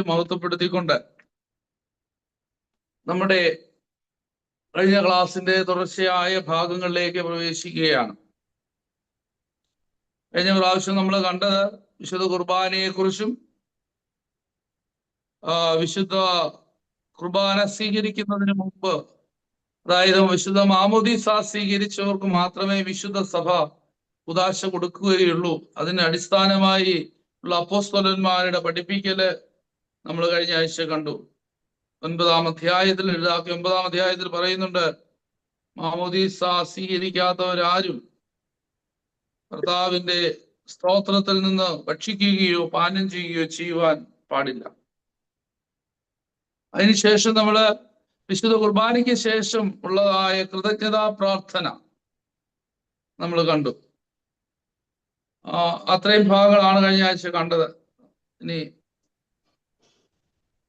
മഹത്വപ്പെടുത്തിക്കൊണ്ട് നമ്മുടെ കഴിഞ്ഞ ക്ലാസിന്റെ തുടർച്ചയായ ഭാഗങ്ങളിലേക്ക് പ്രവേശിക്കുകയാണ്. കഴിഞ്ഞ പ്രാവശ്യം നമ്മൾ കണ്ടത് വിശുദ്ധ കുർബാനയെ കുറിച്ചും വിശുദ്ധ കുർബാന സ്വീകരിക്കുന്നതിന് മുമ്പ് അതായത് വിശുദ്ധ മാമോദീസ സ്വീകരിച്ചവർക്ക് മാത്രമേ വിശുദ്ധ സഭ ഉദാശ കൊടുക്കുകയുള്ളൂ. അതിന് അടിസ്ഥാനമായി ഉള്ള അപ്പോസ്തലന്മാരുടെ പഠിപ്പിക്കൽ നമ്മൾ കഴിഞ്ഞ ആഴ്ച കണ്ടു. ഒൻപതാം അധ്യായത്തിൽ എഴുതാക്കി ഒമ്പതാം അധ്യായത്തിൽ പറയുന്നുണ്ട് മാമോദീസ സ്വീകരിക്കാത്തവരാരും കർത്താവിന്റെ സ്തോത്രത്തിൽ നിന്ന് ഭക്ഷിക്കുകയോ പാനം ചെയ്യുകയോ ചെയ്യുവാൻ പാടില്ല. അതിനുശേഷം നമ്മൾ വിശുദ്ധ കുർബാനയ്ക്ക് ശേഷം ഉള്ളതായ കൃതജ്ഞതാ പ്രാർത്ഥന നമ്മൾ കണ്ടു. അത്രയും ഭാഗങ്ങളാണ് കഴിഞ്ഞ ആഴ്ച കണ്ടത്. ഇനി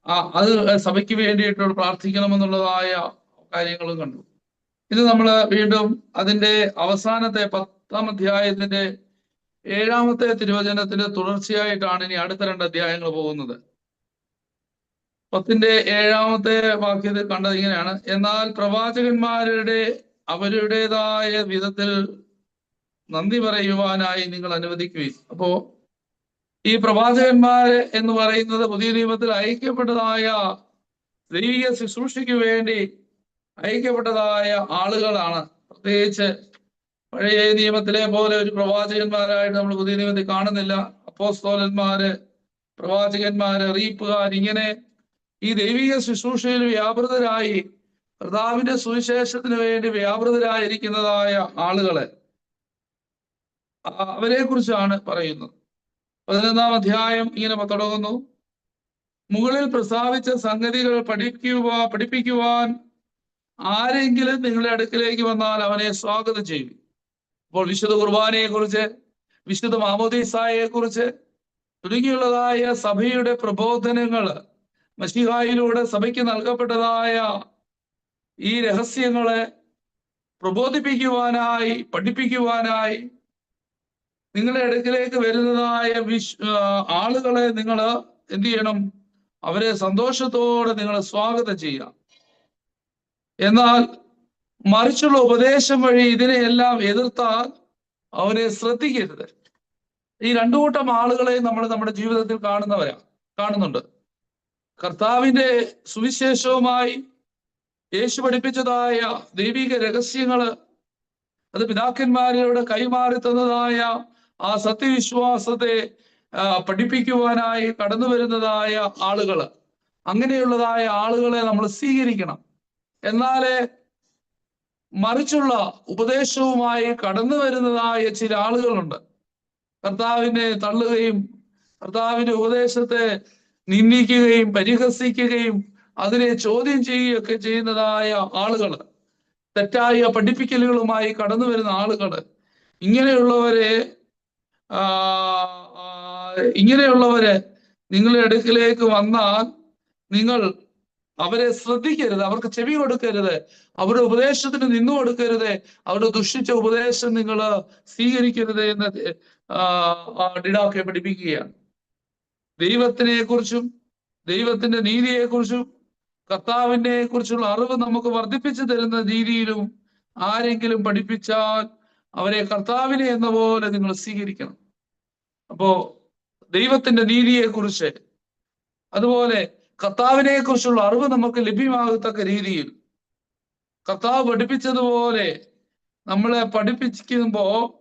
ആ അത് സഭയ്ക്ക് വേണ്ടിയിട്ട് പ്രാർത്ഥിക്കണമെന്നുള്ളതായ കാര്യങ്ങളും കണ്ടു. ഇത് നമ്മൾ വീണ്ടും അതിന്റെ അവസാനത്തെ പത്താം അധ്യായത്തിന്റെ ഏഴാമത്തെ തിരുവചനത്തിന്റെ തുടർച്ചയായിട്ടാണ് ഇനി അടുത്ത രണ്ട് അധ്യായങ്ങൾ പോകുന്നത്. പത്തിന്റെ ഏഴാമത്തെ വാക്യത്തിൽ കണ്ടത് ഇങ്ങനെയാണ്. എന്നാൽ പ്രവാചകന്മാരുടെ അവരുടേതായ വിധത്തിൽ നന്ദി പറയുവാനായി നിങ്ങൾ അനുവദിക്കുകയും അപ്പോ ഈ പ്രവാചകന്മാര് എന്ന് പറയുന്നത് പുതിയ നിയമത്തിൽ ഐക്യപ്പെട്ടതായ ദൈവിക ശുശ്രൂഷയ്ക്ക് വേണ്ടി ഐക്യപ്പെട്ടതായ ആളുകളാണ്. പ്രത്യേകിച്ച് പഴയ നിയമത്തിലെ പോലെ ഒരു പ്രവാചകന്മാരായിട്ട് നമ്മൾ പുതിയ നിയമത്തിൽ കാണുന്നില്ല. അപ്പോസ്തോലന്മാര് പ്രവാചകന്മാര് അറിയിപ്പുകാർ ഇങ്ങനെ ഈ ദൈവിക ശുശ്രൂഷയിൽ വ്യാപൃതരായി കർത്താവിന്റെ സുവിശേഷത്തിന് വേണ്ടി വ്യാപൃതരായിരിക്കുന്നതായ ആളുകളെ അവരെ കുറിച്ചാണ് പറയുന്നത്. പതിനൊന്നാം അധ്യായം ഇങ്ങനെ തുടങ്ങുന്നു. മുകളിൽ പ്രസ്താവിച്ച സംഗതികൾ പഠിക്കുക പഠിപ്പിക്കുവാൻ ആരെങ്കിലും നിങ്ങളുടെ അടുക്കിലേക്ക് വന്നാൽ അവനെ സ്വാഗതം ചെയ്യും. അപ്പോൾ വിശുദ്ധ കുർബാനയെ കുറിച്ച് വിശുദ്ധ മാമോദീസായെ കുറിച്ച് തുടങ്ങിയുള്ളതായ സഭയുടെ പ്രബോധനങ്ങൾ മഷിഹായിലൂടെ സഭയ്ക്ക് നൽകപ്പെട്ടതായ ഈ രഹസ്യങ്ങളെ പ്രബോധിപ്പിക്കുവാനായി പഠിപ്പിക്കുവാനായി നിങ്ങളുടെ അടുക്കിലേക്ക് വരുന്നതായ വിശ് ആളുകളെ നിങ്ങൾ എന്ത് ചെയ്യണം? അവരെ സന്തോഷത്തോടെ നിങ്ങൾ സ്വാഗതം ചെയ്യാം എന്നാൽ മറിച്ചുള്ള ഉപദേശം വഴി ഇതിനെയെല്ലാം എതിർത്താൽ അവരെ ശ്രദ്ധിക്കരുത്. ഈ രണ്ടു കൂട്ടം ആളുകളെ നമ്മൾ നമ്മുടെ ജീവിതത്തിൽ കാണുന്നവരാ കാണുന്നുണ്ട്. കർത്താവിന്റെ സുവിശേഷവുമായി യേശു പഠിപ്പിച്ചതായ ദൈവിക രഹസ്യങ്ങൾ അത് പിതാക്കന്മാരിലൂടെ കൈമാറി തന്നതായ ആ സത്യവിശ്വാസത്തെ പഠിപ്പിക്കുവാനായി കടന്നു വരുന്നതായ ആളുകൾ അങ്ങനെയുള്ളതായ ആളുകളെ നമ്മൾ സ്വീകരിക്കണം. എന്നാലേ മറിച്ചുള്ള ഉപദേശവുമായി കടന്നു വരുന്നതായ ചില ആളുകളുണ്ട്. കർത്താവിനെ തള്ളുകയും കർത്താവിന്റെ ഉപദേശത്തെ നിന്ദിക്കുകയും പരിഹസിക്കുകയും അതിനെ ചോദ്യം ചെയ്യുകയൊക്കെ ചെയ്യുന്നതായ ആളുകൾ തെറ്റായ പഠിപ്പിക്കലുകളുമായി കടന്നു വരുന്ന ആളുകൾ ഇങ്ങനെയുള്ളവരെ ഇങ്ങനെയുള്ളവരെ നിങ്ങളുടെ അടുക്കിലേക്ക് വന്നാൽ നിങ്ങൾ അവരെ ശ്രദ്ധിക്കരുത് അവർക്ക് ചെവി കൊടുക്കരുത് അവരുടെ ഉപദേശത്തിന് നിന്നു കൊടുക്കരുത് അവരുടെ ദുഷിച്ച ഉപദേശം നിങ്ങൾ സ്വീകരിക്കരുത് എന്ന് ഡിഡാക്കെ പഠിപ്പിക്കുകയാണ്. ദൈവത്തിനെ കുറിച്ചും ദൈവത്തിന്റെ നീതിയെ കുറിച്ചും കർത്താവിനെ കുറിച്ചുള്ള അറിവ് നമുക്ക് വർദ്ധിപ്പിച്ചു തരുന്ന രീതിയിലും ആരെങ്കിലും പഠിപ്പിച്ചാൽ അവരെ കർത്താവിനെ എന്ന പോലെ നിങ്ങൾ സ്വീകരിക്കണം. അപ്പോ ദൈവത്തിന്റെ നീതിയെ കുറിച്ച് അതുപോലെ കർത്താവിനെ കുറിച്ചുള്ള അറിവ് നമുക്ക് ലഭ്യമാകത്തക്ക രീതിയിൽ കർത്താവ് പഠിപ്പിച്ചതുപോലെ നമ്മളെ പഠിപ്പിക്കുമ്പോ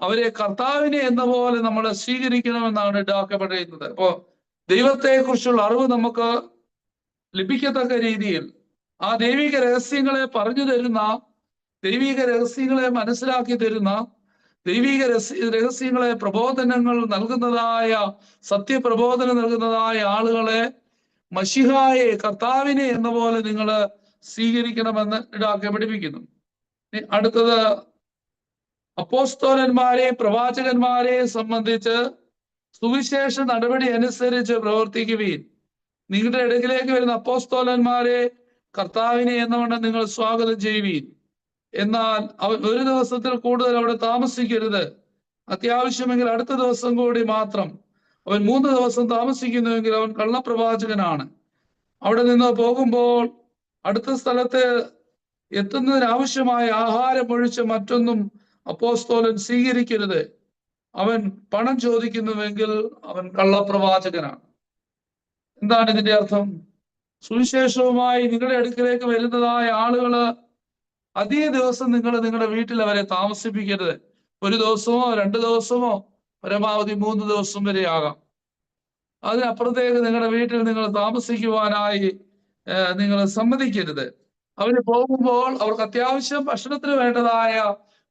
അവരെ കർത്താവിനെ എന്ന പോലെ നമ്മൾ സ്വീകരിക്കണമെന്നാണ് ഇടാക്ക പറയുന്നത്. അപ്പോ ദൈവത്തെ കുറിച്ചുള്ള അറിവ് നമുക്ക് ലഭിക്കത്തക്ക രീതിയിൽ ആ ദൈവിക രഹസ്യങ്ങളെ പറഞ്ഞു തരുന്ന ദൈവിക രഹസ്യങ്ങളെ മനസ്സിലാക്കി തരുന്ന ദൈവിക രഹസ്യങ്ങളെ പ്രബോധനങ്ങൾ നൽകുന്നതായ സത്യപ്രബോധനം നൽകുന്നതായ ആളുകളെ മഷിഹായെ കർത്താവിനെ എന്ന പോലെ നിങ്ങൾ സ്വീകരിക്കണമെന്ന് ഇടാക്കെ പഠിപ്പിക്കുന്നു അടുത്തത് അപ്പോസ്തോലന്മാരെ പ്രവാചകന്മാരെ സംബന്ധിച്ച് സുവിശേഷ നടപടി അനുസരിച്ച് പ്രവർത്തിക്കുകയും നിങ്ങളുടെ ഇടയിലേക്ക് വരുന്ന അപ്പോസ്തോലന്മാരെ കർത്താവിനെ എന്നവണ്ണം നിങ്ങൾ സ്വാഗതം ചെയ്യുവീൻ. എന്നാൽ ഒരു ദിവസത്തിൽ കൂടുതൽ അവിടെ താമസിക്കരുത്. അത്യാവശ്യമെങ്കിൽ അടുത്ത ദിവസം കൂടി മാത്രം. അവൻ മൂന്ന് ദിവസം താമസിക്കുന്നുവെങ്കിൽ അവൻ കള്ളപ്രവാചകനാണ്. അവിടെ നിന്ന് പോകുമ്പോൾ അടുത്ത സ്ഥലത്ത് എത്തുന്നതിന് ആവശ്യമായ ആഹാരം ഒഴിച്ച് മറ്റൊന്നും അപ്പോസ്തോലൻ സ്വീകരിക്കരുത്. അവൻ പണം ചോദിക്കുന്നുവെങ്കിൽ അവൻ കള്ളപ്രവാചകനാണ്. എന്താണ് ഇതിന്റെ അർത്ഥം? സുവിശേഷവുമായി നിങ്ങളുടെ അടുക്കിലേക്ക് വരുന്നതായ ആളുകൾ അധിക ദിവസം നിങ്ങൾ നിങ്ങളുടെ വീട്ടിൽ അവരെ താമസിപ്പിക്കരുത്. ഒരു ദിവസമോ രണ്ട് ദിവസമോ പരമാവധി മൂന്ന് ദിവസം വരെ ആകാം. അതിനപ്പുറത്തേക്ക് നിങ്ങളുടെ വീട്ടിൽ നിങ്ങൾ താമസിക്കുവാനായി നിങ്ങൾ സമ്മതിക്കരുത്. അവർ പോകുമ്പോൾ അവർക്ക് അത്യാവശ്യം ഭക്ഷണത്തിന് വേണ്ടതായ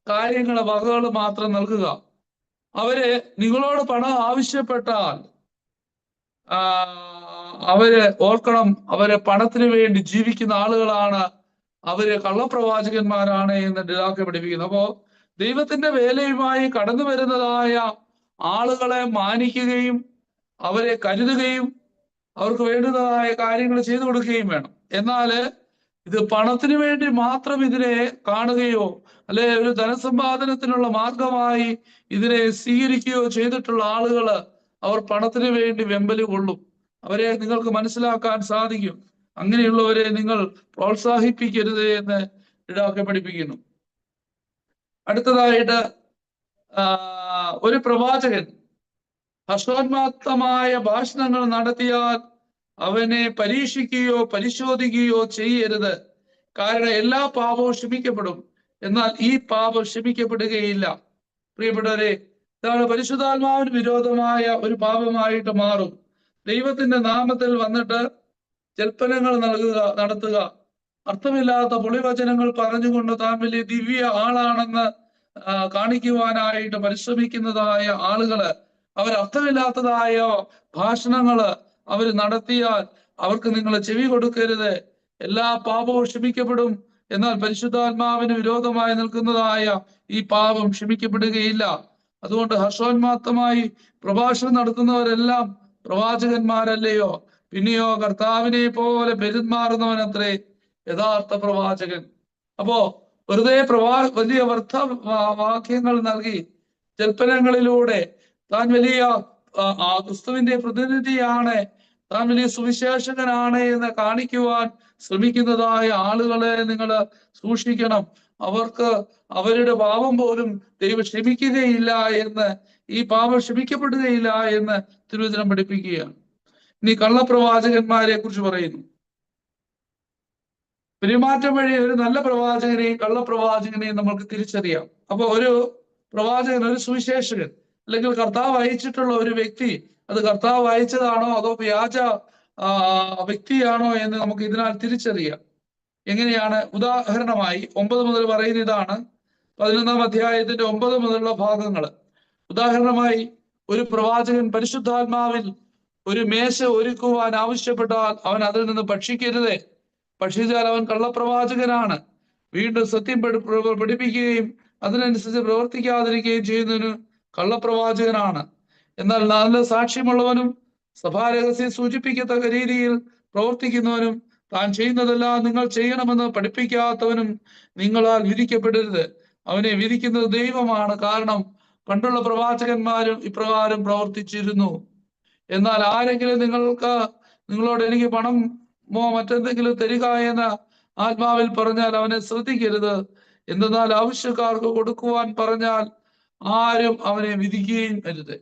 കാര്യങ്ങൾ വകകൾ മാത്രം നൽകുക. അവർ നിങ്ങളോട് പണം ആവശ്യപ്പെട്ടാൽ അവർ ഓർക്കണം അവർ പണത്തിന് വേണ്ടി ജീവിക്കുന്ന ആളുകളാണ് അവർ കള്ളപ്രവാചകന്മാരാണ് എന്ന് ഡിലാക്കെ പഠിപ്പിക്കുന്നത് അപ്പോ ദൈവത്തിന്റെ വേലയുമായി കടന്നു വരുന്നതായ ആളുകളെ മാനിക്കുകയും അവരെ കരുതുകയും അവർക്ക് വേണ്ടുന്നതായ കാര്യങ്ങൾ ചെയ്തു കൊടുക്കുകയും വേണം. എന്നാൽ ഇത് പണത്തിന് വേണ്ടി മാത്രം ഇതിനെ കാണുകയോ അല്ലെ ഒരു ധനസമ്പാദനത്തിനുള്ള മാർഗമായി ഇതിനെ സ്വീകരിക്കുകയോ ചെയ്തിട്ടുള്ള ആളുകൾ അവർ പണത്തിന് വേണ്ടി വെമ്പൽ കൊള്ളും. അവരെ നിങ്ങൾക്ക് മനസ്സിലാക്കാൻ സാധിക്കും. അങ്ങനെയുള്ളവരെ നിങ്ങൾ പ്രോത്സാഹിപ്പിക്കരുത് എന്ന് ഇടാക്കെ പഠിപ്പിക്കുന്നു. അടുത്തതായിട്ട് ഒരു പ്രവാചകൻ ഹർഷോന്മാത്തമായ ഭാഷണങ്ങൾ നടത്തിയാൽ അവനെ പരീക്ഷിക്കുകയോ പരിശോധിക്കുകയോ ചെയ്യരുത്. കാരണം എല്ലാ പാപവും ക്ഷമിക്കപ്പെടും. എന്നാൽ ഈ പാപം ക്ഷമിക്കപ്പെടുകയില്ല. പ്രിയപ്പെട്ടവരെ ഇതാണ് പരിശുദ്ധാത്മാവിന് വിരോധമായ ഒരു പാപമായിട്ട് മാറും. ദൈവത്തിന്റെ നാമത്തിൽ വന്നിട്ട് ജൽപ്പനങ്ങൾ നൽകുക നടത്തുക. അർത്ഥമില്ലാത്ത പൊളിവചനങ്ങൾ പറഞ്ഞുകൊണ്ട് താൻ വലിയ ദിവ്യ ആളാണെന്ന് കാണിക്കുവാനായിട്ട് പരിശ്രമിക്കുന്നതായ ആളുകൾ അവർ അർത്ഥമില്ലാത്തതായ ഭാഷണങ്ങൾ അവർ നടത്തിയാൽ അവർക്ക് നിങ്ങൾ ചെവി കൊടുക്കരുത്. എല്ലാ പാപവും ക്ഷമിക്കപ്പെടും. എന്നാൽ പരിശുദ്ധാത്മാവിന് വിരോധമായി നിൽക്കുന്നതായ ഈ പാപം ക്ഷമിക്കപ്പെടുകയില്ല. അതുകൊണ്ട് ഹർഷോന്മാത്തമായി പ്രഭാഷണം നടത്തുന്നവരെല്ലാം പ്രവാചകന്മാരല്ലയോ? പിന്നെയോ കർത്താവിനെ പോലെ പെരുമാറുന്നവനത്രേ യഥാർത്ഥ പ്രവാചകൻ. അപ്പോ വെറുതെ പ്രവാ വലിയ വർദ്ധ വാക്യങ്ങൾ നൽകി ജൽപ്പനങ്ങളിലൂടെ താൻ വലിയ ക്രിസ്തുവിന്റെ പ്രതിനിധിയാണ് താൻ വലിയ സുവിശേഷകനാണ് എന്ന് കാണിക്കുവാൻ ശ്രമിക്കുന്നതായ ആളുകളെ നിങ്ങൾ സൂക്ഷിക്കണം. അവർക്ക് അവരുടെ പാപം പോലും ദൈവം ക്ഷമിക്കുകയില്ല എന്ന് ഈ പാപം ക്ഷമിക്കപ്പെടുകയില്ല എന്ന് തിരുവചനം പഠിപ്പിക്കുകയാണ്. ഇനി കള്ളപ്രവാചകന്മാരെ കുറിച്ച് പറയുന്നു. പെരുമാറ്റം വഴി ഒരു നല്ല പ്രവാചകനെയും കള്ളപ്രവാചകനെയും നമ്മൾക്ക് തിരിച്ചറിയാം. അപ്പൊ ഒരു പ്രവാചകൻ ഒരു സുവിശേഷകൻ അല്ലെങ്കിൽ കർത്താവ് അയച്ചിട്ടുള്ള ഒരു വ്യക്തി അത് കർത്താവ് അയച്ചതാണോ അതോ വ്യാജ വ്യക്തിയാണോ എന്ന് നമുക്ക് ഇതിനാൽ തിരിച്ചറിയാം. എങ്ങനെയാണ്? ഉദാഹരണമായി ഒമ്പത് മുതൽ പറയുന്ന ഇതാണ്. പതിനൊന്നാം അധ്യായത്തിന്റെ ഒമ്പത് മുതലുള്ള ഭാഗങ്ങൾ ഉദാഹരണമായി ഒരു പ്രവാചകൻ പരിശുദ്ധാത്മാവിൽ ഒരു മേശ ഒരുക്കുവാൻ ആവശ്യപ്പെട്ടാൽ അവൻ അതിൽ നിന്ന് ഭക്ഷിക്കരുതേ. ഭക്ഷിച്ചാൽ അവൻ കള്ളപ്രവാചകനാണ്. വീണ്ടും സത്യം പഠിപ്പിക്കുകയും അതിനനുസരിച്ച് പ്രവർത്തിക്കാതിരിക്കുകയും ചെയ്യുന്നതിന് കള്ളപ്രവാചകനാണ്. എന്നാൽ നല്ല സാക്ഷ്യമുള്ളവനും സഭാരഹസ്യം സൂചിപ്പിക്കത്തക്ക രീതിയിൽ പ്രവർത്തിക്കുന്നവനും താൻ ചെയ്യുന്നതെല്ലാം നിങ്ങൾ ചെയ്യണമെന്ന് പഠിപ്പിക്കാത്തവനും നിങ്ങളാൽ വിധിക്കപ്പെടരുത്. അവനെ വിധിക്കുന്നത് ദൈവമാണ്. കാരണം പണ്ടുള്ള പ്രവാചകന്മാരും ഇപ്രകാരം പ്രവർത്തിച്ചിരുന്നു. എന്നാൽ ആരെങ്കിലും നിങ്ങൾക്ക് നിങ്ങളോട് എനിക്ക് പണം മറ്റെന്തെങ്കിലും തരിക എന്ന് ആത്മാവിൽ പറഞ്ഞാൽ അവനെ ശ്രദ്ധിക്കരുത്. എന്തെന്നാൽ ആവശ്യക്കാർക്ക് കൊടുക്കുവാൻ പറഞ്ഞാൽ ആരും അവനെ വിധിക്കുകയും അരുത്.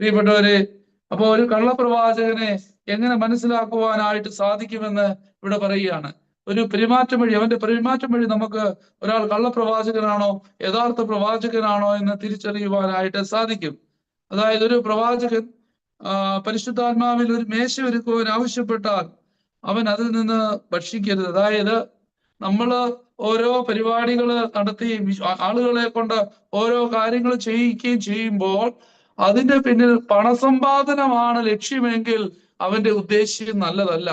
പ്രിയപ്പെട്ടവരെ അപ്പൊ ഒരു കള്ളപ്രവാചകനെ എങ്ങനെ മനസ്സിലാക്കുവാനായിട്ട് സാധിക്കുമെന്ന് ഇവിടെ പറയുകയാണ്. ഒരു പെരുമാറ്റം വഴി അവന്റെ പെരുമാറ്റം വഴി നമുക്ക് ഒരാൾ കള്ളപ്രവാചകനാണോ യഥാർത്ഥ പ്രവാചകനാണോ എന്ന് തിരിച്ചറിയുവാനായിട്ട് സാധിക്കും. അതായത് ഒരു പ്രവാചകൻ പരിശുദ്ധാത്മാവിൽ ഒരു മേശ ഒരുക്കുവാൻ ആവശ്യപ്പെട്ടാൽ അവൻ അതിൽ നിന്ന് ഭക്ഷിക്കരുത്. അതായത് നമ്മൾ ഓരോ പരിപാടികൾ നടത്തി ആളുകളെ കൊണ്ട് ഓരോ കാര്യങ്ങൾ ചെയ്യിക്കുകയും ചെയ്യുമ്പോൾ അതിന്റെ പിന്നിൽ പണസമ്പാദനമാണ് ലക്ഷ്യമെങ്കിൽ അവന്റെ ഉദ്ദേശ്യം നല്ലതല്ല.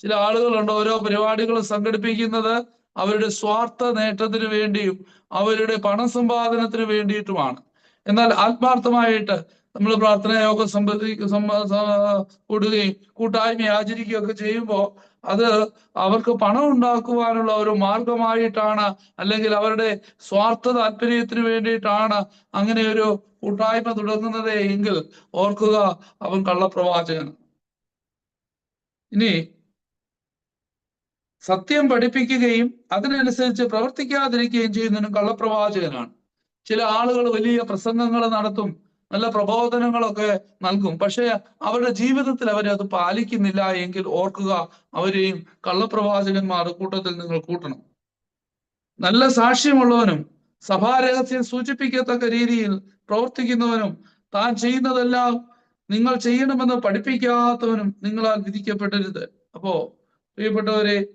ചില ആളുകളുണ്ട് ഓരോ പരിപാടികൾ സംഘടിപ്പിക്കുന്നത് അവരുടെ സ്വാർത്ഥ നേട്ടത്തിന് വേണ്ടിയും അവരുടെ പണസമ്പാദനത്തിന് വേണ്ടിയിട്ടുമാണ്. എന്നാൽ ആത്മാർത്ഥമായിട്ട് നമ്മൾ പ്രാർത്ഥനാ യോഗം സംബന്ധി കൂടുകയും കൂട്ടായ്മ ആചരിക്കുകയൊക്കെ ചെയ്യുമ്പോൾ അത് അവർക്ക് പണം ഉണ്ടാക്കുവാനുള്ള ഒരു മാർഗമായിട്ടാണ് അല്ലെങ്കിൽ അവരുടെ സ്വാർത്ഥ താല്പര്യത്തിന് വേണ്ടിയിട്ടാണ് അങ്ങനെ ഒരു കൂട്ടായ്മ തുടങ്ങുന്നത് എങ്കിൽ ഓർക്കുക അവൻ കള്ളപ്രവാചകൻ. ഇനി സത്യം പഠിപ്പിക്കുകയും അതിനനുസരിച്ച് പ്രവർത്തിക്കാതിരിക്കുകയും ചെയ്യുന്നതിനും കള്ളപ്രവാചകനാണ്. ചില ആളുകൾ വലിയ പ്രസംഗങ്ങൾ നടത്തും. നല്ല പ്രബോധനങ്ങളൊക്കെ നൽകും. പക്ഷെ അവരുടെ ജീവിതത്തിൽ അവരത് പാലിക്കുന്നില്ല എങ്കിൽ ഓർക്കുക അവരെയും കള്ളപ്രവാചകന്മാർ കൂട്ടത്തിൽ നിങ്ങൾ കൂട്ടണം. നല്ല സാക്ഷ്യമുള്ളവനും സഭാരഹസ്യം സൂചിപ്പിക്കത്തക്ക രീതിയിൽ പ്രവർത്തിക്കുന്നവനും താൻ ചെയ്യുന്നതെല്ലാം നിങ്ങൾ ചെയ്യണമെന്ന് പഠിപ്പിക്കാത്തവനും നിങ്ങളാൽ വിധിക്കപ്പെടരുത്. അപ്പോ പ്രിയപ്പെട്ടവരെ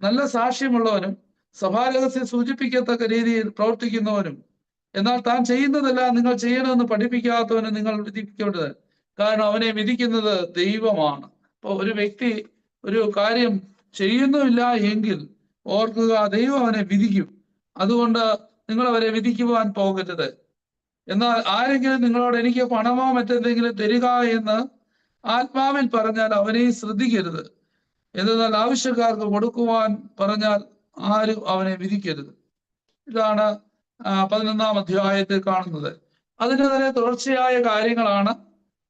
നല്ല സാക്ഷ്യമുള്ളവനും സഭാരഹസ്യം സൂചിപ്പിക്കത്തക്ക രീതിയിൽ പ്രവർത്തിക്കുന്നവനും എന്നാൽ താൻ ചെയ്യുന്നതെല്ലാം നിങ്ങൾ ചെയ്യണമെന്ന് പഠിപ്പിക്കാത്തവനെ നിങ്ങൾ വിധിക്കേണ്ടത്. കാരണം അവനെ വിധിക്കുന്നത് ദൈവമാണ്. അപ്പൊ ഒരു വ്യക്തി ഒരു കാര്യം ചെയ്യുന്നുമില്ല എങ്കിൽ ഓർക്കുക ദൈവം അവനെ വിധിക്കും. അതുകൊണ്ട് നിങ്ങൾ അവരെ വിധിക്കുവാൻ പോകരുത്. എന്നാൽ ആരെങ്കിലും നിങ്ങളോട് എനിക്ക് പണമോ മറ്റെന്തെങ്കിലും തരിക എന്ന് ആത്മാവിൽ പറഞ്ഞാൽ അവനെ ശ്രദ്ധിക്കരുത്. എന്നാൽ ആവശ്യക്കാർക്ക് കൊടുക്കുവാൻ പറഞ്ഞാൽ ആരും അവനെ വിധിക്കരുത്. ഇതാണ് പതിനൊന്നാം അധ്യായത്തിൽ കാണുന്നത്. അതിന് തന്നെ തുടർച്ചയായ കാര്യങ്ങളാണ്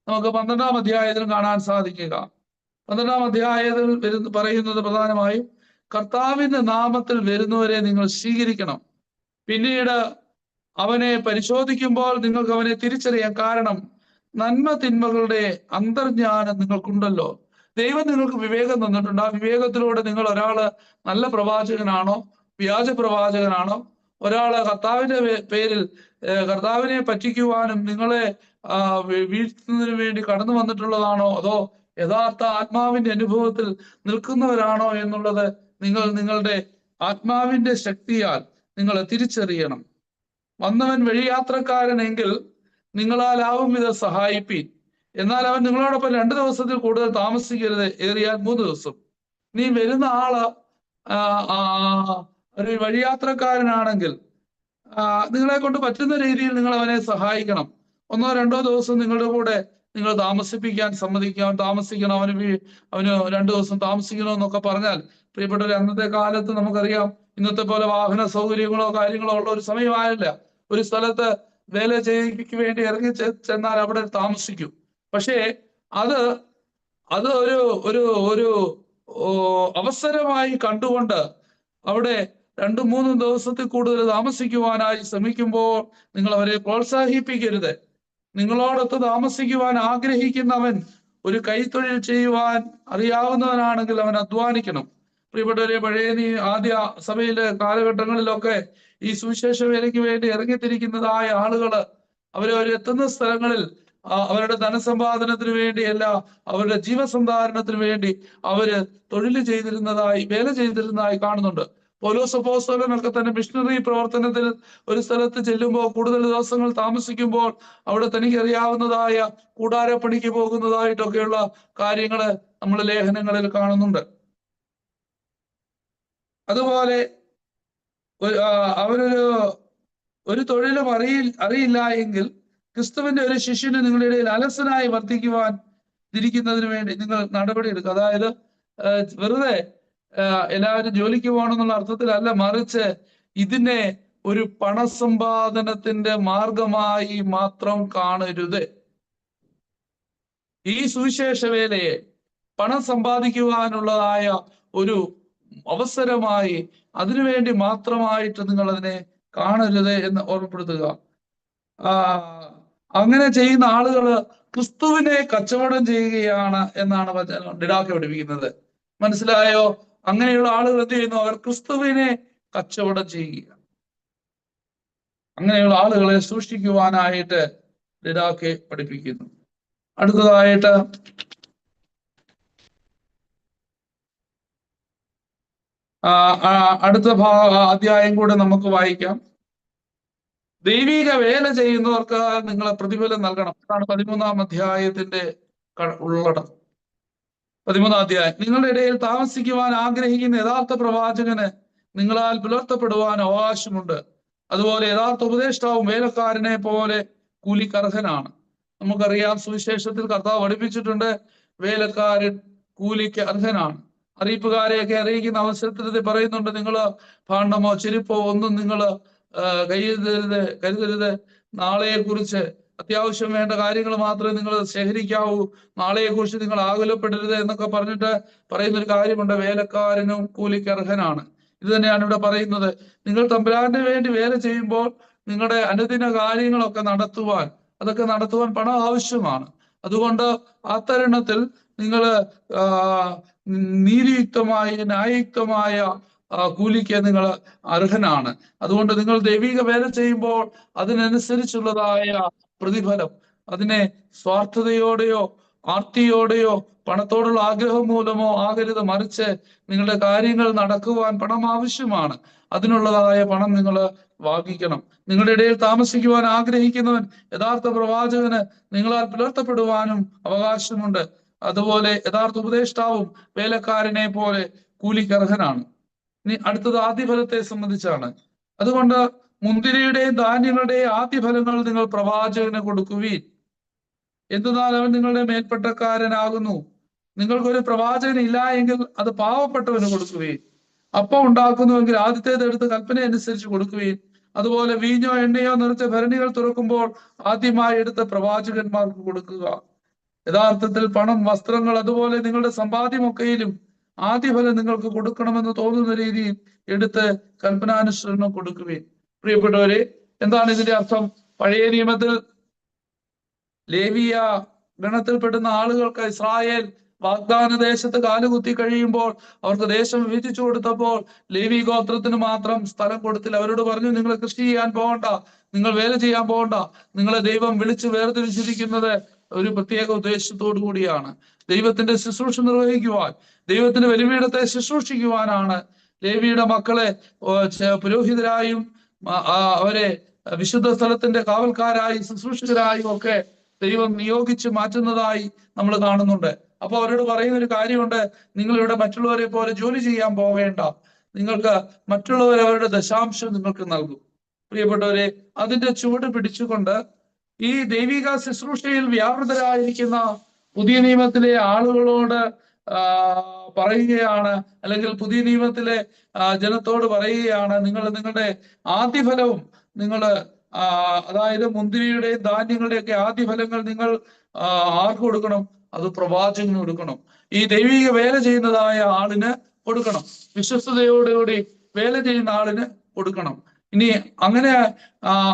നമുക്ക് പന്ത്രണ്ടാം അധ്യായത്തിൽ കാണാൻ സാധിക്കുക. പന്ത്രണ്ടാം അധ്യായത്തിൽ വരുന്ന പറയുന്നത് പ്രധാനമായും കർത്താവിന്റെ നാമത്തിൽ വരുന്നവരെ നിങ്ങൾ സ്വീകരിക്കണം. പിന്നീട് അവനെ പരിശോധിക്കുമ്പോൾ നിങ്ങൾക്ക് അവനെ തിരിച്ചറിയാം കാരണം നന്മ തിന്മകളുടെ അന്തർജ്ഞാനം നിങ്ങൾക്കുണ്ടല്ലോ. ദൈവം നിങ്ങൾക്ക് വിവേകം തന്നിട്ടുണ്ട്. ആ വിവേകത്തിലൂടെ നിങ്ങൾ ഒരാൾ നല്ല പ്രവാചകനാണോ വ്യാജ പ്രവാചകനാണോ ഒരാൾ കർത്താവിന്റെ പേരിൽ കർത്താവിനെ പറ്റിക്കുവാനും നിങ്ങളെ വീഴ്ത്തുന്നതിന് വേണ്ടി കടന്നു വന്നിട്ടുള്ളതാണോ? അതോ യഥാർത്ഥ ആത്മാവിന്റെ അനുഭവത്തിൽ നിൽക്കുന്നവരാണോ എന്നുള്ളത് നിങ്ങൾ നിങ്ങളുടെ ആത്മാവിന്റെ ശക്തിയാൽ നിങ്ങൾ തിരിച്ചറിയണം. വന്നവൻ വഴിയാത്രക്കാരനെങ്കിൽ നിങ്ങളാലാവും ഇത് സഹായിപ്പീൻ. എന്നാൽ അവൻ നിങ്ങളോടൊപ്പം രണ്ടു ദിവസത്തിൽ കൂടുതൽ താമസിക്കരുത് ഏറിയാൽ മൂന്ന് ദിവസം. നീ വരുന്ന ആൾ ഒരു വഴിയാത്രക്കാരനാണെങ്കിൽ നിങ്ങളെ കൊണ്ട് പറ്റുന്ന രീതിയിൽ നിങ്ങൾ അവനെ സഹായിക്കണം. ഒന്നോ രണ്ടോ ദിവസം നിങ്ങളുടെ കൂടെ നിങ്ങൾ താമസിപ്പിക്കാൻ സമ്മതിക്കാം താമസിക്കണം അവന് അവന് രണ്ടു ദിവസം താമസിക്കണം എന്നൊക്കെ പറഞ്ഞാൽ പ്രിയപ്പെട്ടവർ അന്നത്തെ കാലത്ത് നമുക്കറിയാം ഇന്നത്തെ പോലെ വാഹന സൗകര്യങ്ങളോ കാര്യങ്ങളോ ഉള്ള ഒരു സമയമായില്ല. ഒരു സ്ഥലത്ത് വേല ചെയ്യിക്ക് വേണ്ടി ഇറങ്ങി ചെന്നാൽ അവിടെ താമസിക്കും. പക്ഷേ അത് അത് ഒരു ഒരു ഒരു അവസരമായി കണ്ടുകൊണ്ട് അവിടെ രണ്ടും മൂന്ന് ദിവസത്തിൽ കൂടുതൽ താമസിക്കുവാനായി ശ്രമിക്കുമ്പോൾ നിങ്ങൾ അവരെ പ്രോത്സാഹിപ്പിക്കരുത്. നിങ്ങളോടൊത്ത് താമസിക്കുവാൻ ആഗ്രഹിക്കുന്നവൻ ഒരു കൈത്തൊഴിൽ ചെയ്യുവാൻ അറിയാവുന്നവനാണെങ്കിൽ അവൻ അധ്വാനിക്കണം. പ്രിയപ്പെട്ടവരെ പഴയ നീ ആദ്യ സഭയിലെ കാലഘട്ടങ്ങളിലൊക്കെ ഈ സുവിശേഷ വേലയ്ക്ക് വേണ്ടി ഇറങ്ങിത്തിരിക്കുന്നതായ ആളുകൾ അവരെ എത്തുന്ന സ്ഥലങ്ങളിൽ അവരുടെ ധനസമ്പാദനത്തിന് വേണ്ടിയല്ല അവരുടെ ജീവസന്ധാരണത്തിന് വേണ്ടി അവർ തൊഴിൽ ചെയ്തിരുന്നതായി വേല ചെയ്തിരുന്നതായി കാണുന്നുണ്ട്. പോലോസ് അപ്പോസ്തലനൊക്കെ തന്നെ മിഷണറി പ്രവർത്തനത്തിൽ ഒരു സ്ഥലത്ത് ചെല്ലുമ്പോൾ കൂടുതൽ ദിവസങ്ങൾ താമസിക്കുമ്പോൾ അവിടെ തനിക്ക് അറിയാവുന്നതായ കൂടാരപ്പണിക്ക് പോകുന്നതായിട്ടൊക്കെയുള്ള കാര്യങ്ങൾ നമ്മൾ ലേഖനങ്ങളിൽ കാണുന്നുണ്ട്. അതുപോലെ അവരൊരു ഒരു തൊഴിലും അറിയി അറിയില്ല എങ്കിൽ ക്രിസ്തുവിന്റെ ഒരു ശിഷ്യന് നിങ്ങളുടെ ഇടയിൽ അലസനായി വർദ്ധിക്കുവാൻ ഇരിക്കുന്നതിന് വേണ്ടി നിങ്ങൾ നടപടി എടുക്കുക. അതായത് വെറുതെ എല്ലാവരും ജോലിക്ക് പോകണമെന്നുള്ള അർത്ഥത്തിലല്ല മറിച്ച് ഇതിനെ ഒരു പണസമ്പാദനത്തിന്റെ മാർഗമായി മാത്രം കാണരുത്. ഈ സുവിശേഷ വേലയെ പണം സമ്പാദിക്കുവാനുള്ളതായ ഒരു അവസരമായി അതിനുവേണ്ടി മാത്രമായിട്ട് നിങ്ങൾ അതിനെ കാണരുത് എന്ന് ഓർമ്മപ്പെടുത്തുക. അങ്ങനെ ചെയ്യുന്ന ആളുകൾ ക്രിസ്തുവിനെ കച്ചവടം ചെയ്യുകയാണ് എന്നാണ് ഡിഡാക്കെ പഠിപ്പിക്കുന്നത്. മനസ്സിലായോ? അങ്ങനെയുള്ള ആളുകൾ എന്ത് ചെയ്യുന്നു? അവർ ക്രിസ്തുവിനെ കച്ചവടം ചെയ്യുക. അങ്ങനെയുള്ള ആളുകളെ സൂക്ഷിക്കുവാനായിട്ട് ലഡാക്കെ പഠിപ്പിക്കുന്നു. അടുത്തതായിട്ട് അടുത്ത ഭാഗ അധ്യായം കൂടെ നമുക്ക് വായിക്കാം. ദൈവിക വേല ചെയ്യുന്നവർക്ക് നിങ്ങളെ പ്രതിഫലം നൽകണം. അതാണ് പതിമൂന്നാം അധ്യായത്തിന്റെ ഉള്ളടക്കം. പതിമൂന്നാം അധ്യായം. നിങ്ങളുടെ ഇടയിൽ താമസിക്കുവാൻ ആഗ്രഹിക്കുന്ന യഥാർത്ഥ പ്രവാചകന് നിങ്ങളാൽ പുലർത്തപ്പെടുവാൻ അവകാശമുണ്ട്. അതുപോലെ യഥാർത്ഥ ഉപദേഷ്ടാവും വേലക്കാരനെ പോലെ കൂലിക്കർഹനാണ്. നമുക്കറിയാം സുവിശേഷത്തിൽ കർത്താവ് പഠിപ്പിച്ചിട്ടുണ്ട് വേലക്കാരൻ കൂലിക്ക് അർഹനാണ്. അറിയിപ്പുകാരെയൊക്കെ അറിയിക്കുന്ന അവസരത്തിൽ പറയുന്നുണ്ട് നിങ്ങൾ ഭാണ്ഡമോ ചെരുപ്പോ ഒന്നും നിങ്ങൾ കരുതരുത് കരുതരുത്. നാളെയെ കുറിച്ച് അത്യാവശ്യം വേണ്ട കാര്യങ്ങൾ മാത്രമേ നിങ്ങൾ ശേഖരിക്കാവൂ. നാളെയെ കുറിച്ച് നിങ്ങൾ ആകുലപ്പെടരുത് എന്നൊക്കെ പറഞ്ഞിട്ട് പറയുന്ന ഒരു കാര്യമുണ്ട്. വേലക്കാരനും കൂലിക്കർഹനാണ്. ഇത് തന്നെയാണ് ഇവിടെ പറയുന്നത്. നിങ്ങൾ തമ്പുരാന്റെ വേണ്ടി വേല ചെയ്യുമ്പോൾ നിങ്ങളുടെ അനുദിന കാര്യങ്ങളൊക്കെ നടത്തുവാൻ അതൊക്കെ നടത്തുവാൻ പണം ആവശ്യമാണ്. അതുകൊണ്ട് ആ തരുണത്തിൽ നിങ്ങൾ നീതിയുക്തമായ ന്യായയുക്തമായ ആ, കൂലിക്ക് നിങ്ങൾ അർഹനാണ്. അതുകൊണ്ട് നിങ്ങൾ ദൈവിക വേല ചെയ്യുമ്പോൾ അതിനനുസരിച്ചുള്ളതായ പ്രതിഫലം. അതിനെ സ്വാർത്ഥതയോടെയോ ആർത്തിയോടെയോ പണത്തോടുള്ള ആഗ്രഹം മൂലമോ ആകരുത്. മറിച്ച് നിങ്ങളുടെ കാര്യങ്ങൾ നടക്കുവാൻ പണം ആവശ്യമാണ്. അതിനുള്ളതായ പണം നിങ്ങൾ വാങ്ങിക്കണം. നിങ്ങളുടെ ഇടയിൽ താമസിക്കുവാൻ ആഗ്രഹിക്കുന്നവൻ യഥാർത്ഥ പ്രവാചകന് നിങ്ങളാൽ പുലർത്തപ്പെടുവാനും അവകാശമുണ്ട്. അതുപോലെ യഥാർത്ഥ ഉപദേഷ്ടാവും വേലക്കാരനെ പോലെ കൂലിക്കർഹനാണ്. ഇനി അടുത്തത് ആദ്യഫലത്തെ സംബന്ധിച്ചാണ്. അതുകൊണ്ട് മുന്തിരിയുടെയും ധാന്യങ്ങളുടെയും ആദ്യ ഫലങ്ങൾ നിങ്ങൾ പ്രവാചകന് കൊടുക്കുവീൻ. എന്തെന്നാൽ അവൻ നിങ്ങളുടെ മേൽപ്പെട്ടക്കാരനാകുന്നു. നിങ്ങൾക്കൊരു പ്രവാചകൻ ഇല്ല എങ്കിൽ അത് പാവപ്പെട്ടവന് കൊടുക്കുകയും അപ്പം ഉണ്ടാക്കുന്നുവെങ്കിൽ ആദ്യത്തേത് എടുത്ത് കൽപ്പന അനുസരിച്ച് കൊടുക്കുകയും അതുപോലെ വീഞ്ഞോ എണ്ണയോ നിറച്ച ഭരണികൾ തുറക്കുമ്പോൾ ആദ്യമായി എടുത്ത് പ്രവാചകന്മാർക്ക് കൊടുക്കുക. യഥാർത്ഥത്തിൽ പണം വസ്ത്രങ്ങൾ അതുപോലെ നിങ്ങളുടെ സമ്പാദ്യമൊക്കെയിലും ആദ്യഫലം നിങ്ങൾക്ക് കൊടുക്കണമെന്ന് തോന്നുന്ന രീതിയിൽ എടുത്ത് കൽപ്പനാനുസരണം കൊടുക്കുകയും പ്രിയപ്പെട്ടവരെ എന്താണ് ഇതിന്റെ അർത്ഥം? പഴയ നിയമത്തിൽ ലേവിയ ഗണത്തിൽപ്പെടുന്ന ആളുകൾക്ക് ഇസ്രായേൽ വാഗ്ദാന ദേശത്ത് കാലുകുത്തി കഴിയുമ്പോൾ അവർക്ക് ദേശം വിഭജിച്ചു കൊടുത്തപ്പോൾ ലേവി ഗോത്രത്തിന് മാത്രം സ്ഥലം കൊടുത്തില്ല. അവരോട് പറഞ്ഞു നിങ്ങൾ കൃഷി ചെയ്യാൻ പോകണ്ട നിങ്ങൾ വേല ചെയ്യാൻ പോകണ്ട നിങ്ങളെ ദൈവം വിളിച്ച് വേർതിരിച്ചിരിക്കുന്നത് ഒരു പ്രത്യേക ഉദ്ദേശത്തോടു കൂടിയാണ്. ദൈവത്തിന്റെ ശുശ്രൂഷ നിർവഹിക്കുവാൻ ദൈവത്തിന്റെ വലിമീടത്തെ ശുശ്രൂഷിക്കുവാനാണ് ലേവിയുടെ മക്കളെ പുരോഹിതരായും അവരെ വിശുദ്ധ സ്ഥലത്തിന്റെ കാവൽക്കാരായി ശുശ്രൂഷകരായും ഒക്കെ ദൈവം നിയോഗിച്ച് മാറ്റുന്നതായി നമ്മൾ കാണുന്നുണ്ട്. അപ്പൊ അവരോട് പറയുന്ന ഒരു കാര്യമുണ്ട്. നിങ്ങൾ ഇവിടെ മറ്റുള്ളവരെ പോലെ ജോലി ചെയ്യാൻ പോകേണ്ട നിങ്ങൾക്ക് മറ്റുള്ളവർ അവരുടെ ദശാംശം നിങ്ങൾക്ക് നൽകും. പ്രിയപ്പെട്ടവരെ അതിന്റെ ചുവട് പിടിച്ചുകൊണ്ട് ഈ ദൈവിക ശുശ്രൂഷയിൽ വ്യാപൃതരായിരിക്കുന്ന പുതിയ നിയമത്തിലെ ആളുകളോട് പറയുകയാണ് അല്ലെങ്കിൽ പുതിയ നിയമത്തിലെ ജനത്തോട് പറയുകയാണ് നിങ്ങൾ നിങ്ങളുടെ ആദ്യഫലവും നിങ്ങൾ അതായത് മുന്തിരിയുടെയും ധാന്യങ്ങളുടെയൊക്കെ ആദ്യഫലങ്ങൾ നിങ്ങൾ ആർക്ക് കൊടുക്കണം? അത് പ്രവാചകന് കൊടുക്കണം. ഈ ദൈവിക വേല ചെയ്യുന്നതായ ആളിന് കൊടുക്കണം. വിശ്വസ്തയോടുകൂടി വേല ചെയ്യുന്ന ആളിന് കൊടുക്കണം. ഇനി അങ്ങനെ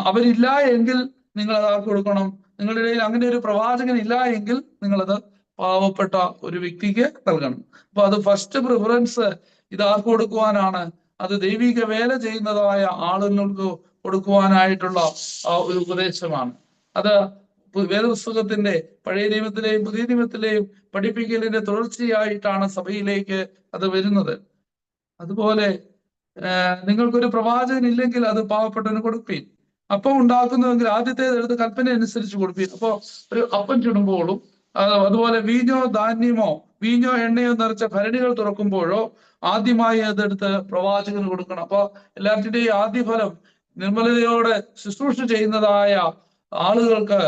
അവരില്ല എങ്കിൽ നിങ്ങൾ അത് ആർക്ക് കൊടുക്കണം? നിങ്ങളുടെ ഇടയിൽ അങ്ങനെ ഒരു പ്രവാചകൻ ഇല്ല എങ്കിൽ നിങ്ങളത് പാവപ്പെട്ട ഒരു വ്യക്തിക്ക് നൽകണം. അപ്പൊ അത് ഫസ്റ്റ് പ്രിഫറൻസ് ഇത് ആർക്ക് കൊടുക്കുവാനാണ്? അത് ദൈവിക വേല ചെയ്യുന്നതായ ആളുകൾക്ക് കൊടുക്കുവാനായിട്ടുള്ള ഒരു ഉപദേശമാണ്. അത് വേദപുസ്തകത്തിന്റെ പഴയ നിയമത്തിലെയും പുതിയ നിയമത്തിലെയും പഠിപ്പിക്കലിന്റെ തുടർച്ചയായിട്ടാണ് സഭയിലേക്ക് അത് വരുന്നത്. അതുപോലെ നിങ്ങൾക്കൊരു പ്രവാചകൻ ഇല്ലെങ്കിൽ അത് പാവപ്പെട്ടവന് കൊടുപ്പീൻ. അപ്പം ഉണ്ടാക്കുന്നുവെങ്കിൽ ആദ്യത്തെ എടുത്ത് കൽപ്പന അനുസരിച്ച് കൊടുപ്പീൻ. അപ്പോൾ ഒരു അപ്പം ചുടുമ്പോഴും ആ, അതുപോലെ വീഞ്ഞോ ധാന്യമോ വീഞ്ഞോ എണ്ണയോ നിറച്ച ഭരണികൾ തുറക്കുമ്പോഴോ ആദ്യമായി അതെടുത്ത് പ്രവാചകന് കൊടുക്കണം. അപ്പൊ എല്ലാത്തിന്റെയും ആദ്യ ഫലം നിർമ്മലതയോടെ ശുശ്രൂഷ ചെയ്യുന്നതായ ആളുകൾക്ക്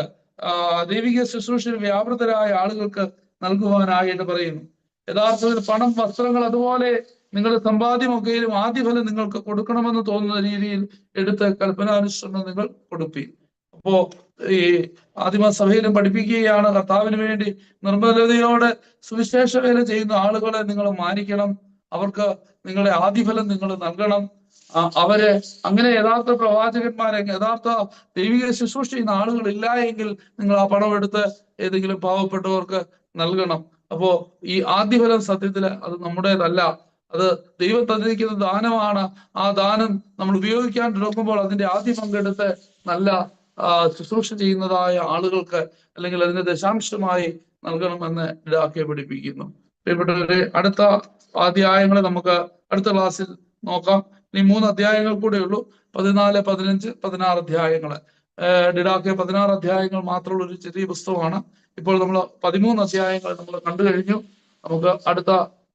ദൈവിക ശുശ്രൂഷയിൽ വ്യാപൃതരായ ആളുകൾക്ക് നൽകുവാനായിട്ട് പറയുന്നു. യഥാർത്ഥത്തിൽ പണം വസ്ത്രങ്ങൾ അതുപോലെ നിങ്ങളുടെ സമ്പാദ്യമൊക്കെയും ആദ്യഫലം നിങ്ങൾക്ക് കൊടുക്കണമെന്ന് തോന്നുന്ന രീതിയിൽ എടുത്ത് കൽപ്പനാനുസരണം നിങ്ങൾ കൊടുപ്പി അപ്പോ ഈ ആദിമ ആദിമസഭയിലും പഠിപ്പിക്കുകയാണ്. കർത്താവിന് വേണ്ടി നിർമ്മലതയോടെ സുവിശേഷ വേല ചെയ്യുന്ന ആളുകളെ നിങ്ങൾ മാനിക്കണം. അവർക്ക് നിങ്ങളുടെ ആദിഫലം നിങ്ങൾ നൽകണം. അവരെ അങ്ങനെ യഥാർത്ഥ പ്രവാചകന്മാരെ യഥാർത്ഥ ദൈവിക ശുശ്രൂഷ ചെയ്യുന്ന ആളുകൾ ഇല്ല എങ്കിൽ നിങ്ങൾ ആ പണം എടുത്ത് ഏതെങ്കിലും പാവപ്പെട്ടവർക്ക് നൽകണം. അപ്പോ ഈ ആദ്യഫലം സത്യത്തിൽ അത് നമ്മുടേതല്ല. അത് ദൈവം തന്നിരിക്കുന്ന ദാനമാണ്. ആ ദാനം നമ്മൾ ഉപയോഗിക്കാൻ തുടങ്ങുമ്പോൾ അതിന്റെ ആദ്യ പങ്കെടുത്ത് നല്ല ശുശ്രൂഷ ചെയ്യുന്നതായ ആളുകൾക്ക് അല്ലെങ്കിൽ അതിന്റെ ദശാംശമായി നൽകണമെന്ന് ഇടാക്കെ പഠിപ്പിക്കുന്നു. പ്രിയപ്പെട്ടവരെ അടുത്ത അധ്യായങ്ങൾ നമുക്ക് അടുത്ത ക്ലാസ്സിൽ നോക്കാം. ഇനി മൂന്ന് അധ്യായങ്ങൾ കൂടെ ഉള്ളൂ. പതിനാല് പതിനഞ്ച് പതിനാറ് അധ്യായങ്ങൾ ഡിഡാക്കെ പതിനാറ് അധ്യായങ്ങൾ മാത്രമുള്ള ഒരു ചെറിയ പുസ്തകമാണ്. ഇപ്പോൾ നമ്മൾ പതിമൂന്ന് അധ്യായങ്ങൾ നമ്മൾ കണ്ടു കഴിഞ്ഞു. നമുക്ക് അടുത്ത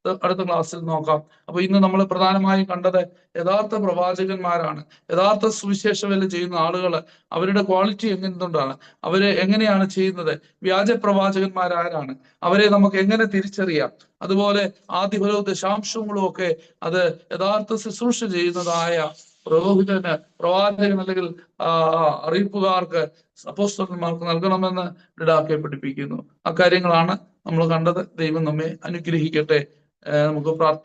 അടുത്ത ക്ലാസ്സിൽ നോക്കാം. അപ്പൊ ഇന്ന് നമ്മൾ പ്രധാനമായും കണ്ടത് യഥാർത്ഥ പ്രവാചകന്മാരാണ്. യഥാർത്ഥ സുവിശേഷ വേല ചെയ്യുന്ന ആളുകൾ അവരുടെ ക്വാളിറ്റി എങ്ങനെന്തുകൊണ്ടാണ്? അവരെ എങ്ങനെയാണ് ചെയ്യുന്നത്? വ്യാജ പ്രവാചകന്മാരാരാണ്. അവരെ നമുക്ക് എങ്ങനെ തിരിച്ചറിയാം? അതുപോലെ ആദ്യഫലവും ദശാംശങ്ങളും ഒക്കെ അത് യഥാർത്ഥ ശുശ്രൂഷ ചെയ്യുന്നതായ പുരോഹിതന് പ്രവാചകൻ അല്ലെങ്കിൽ അറിയിപ്പുകാർക്ക് സപ്പോസ്റ്റർമാർക്ക് നൽകണമെന്ന് ഇടാക്കെ പഠിപ്പിക്കുന്നു. അക്കാര്യങ്ങളാണ് നമ്മൾ കണ്ടത്. ദൈവം നമ്മെ അനുഗ്രഹിക്കട്ടെ. നമുക്ക് പ്രാർത്ഥന